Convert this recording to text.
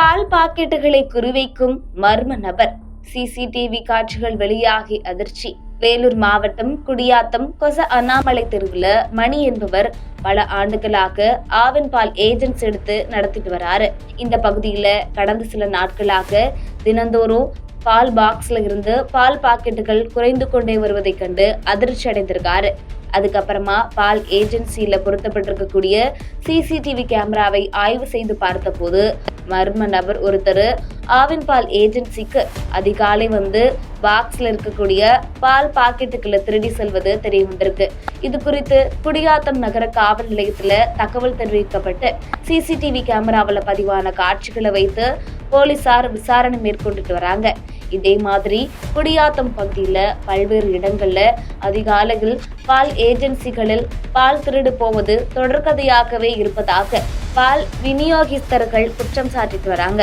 பால் பாக்கெட்டுகளை குறிவைக்கும் மர்ம நபர். சிசிடிவி காட்சிகள் வெளியாகி அதிர்ச்சி. வேலூர் மாவட்டம் குடியாத்தம் கொச அண்ணாமலை தெருவில் மணி என்பவர் பல ஆண்டுகளாக ஆவின் பால் ஏஜென்ட்ஸ் எடுத்து நடத்திட்டு வராரு. இந்த பகுதியில கடந்த சில நாட்களாக தினந்தோறும் பால் பாக்ஸ்ல இருந்து பால் பாக்கெட்டுகள் குறைந்து கொண்டே வருவதை கண்டு அதிர்ச்சி அடைந்திருக்காரு. அதுக்கப்புறமா பால் ஏஜென்சியில பொருத்தப்பட்டிருக்கக்கூடிய சிசிடிவி கேமராவை ஆய்வு செய்து பார்த்தபோது மர்ம நபர் ஒருத்தர் ஆவின் பால் ஏஜென்சிக்கு அதிகாலை வந்து பாக்ஸ்ல இருக்கக்கூடிய பால் பாக்கெட்டுக்குள்ள திருடி செல்வது தெரிய வந்திருக்கு இது குறித்து குடியாத்தம் நகர காவல் நிலையத்துல தகவல் தெரிவிக்கப்பட்டு சிசிடிவி கேமராவில் பதிவான காட்சிகளை வைத்து போலீசார் விசாரணை மேற்கொண்டுட்டு வராங்க. இதே மாதிரி குடியாத்தம் பகுதியில பல்வேறு இடங்கள்ல அதிகாலையில் பால் ஏஜென்சிகளில் பால் திருடு போவது தொடர்கதையாகவே இருப்பதாக பால் விநியோகிஸ்தர்கள் குற்றம் சாட்டிட்டு வராங்க.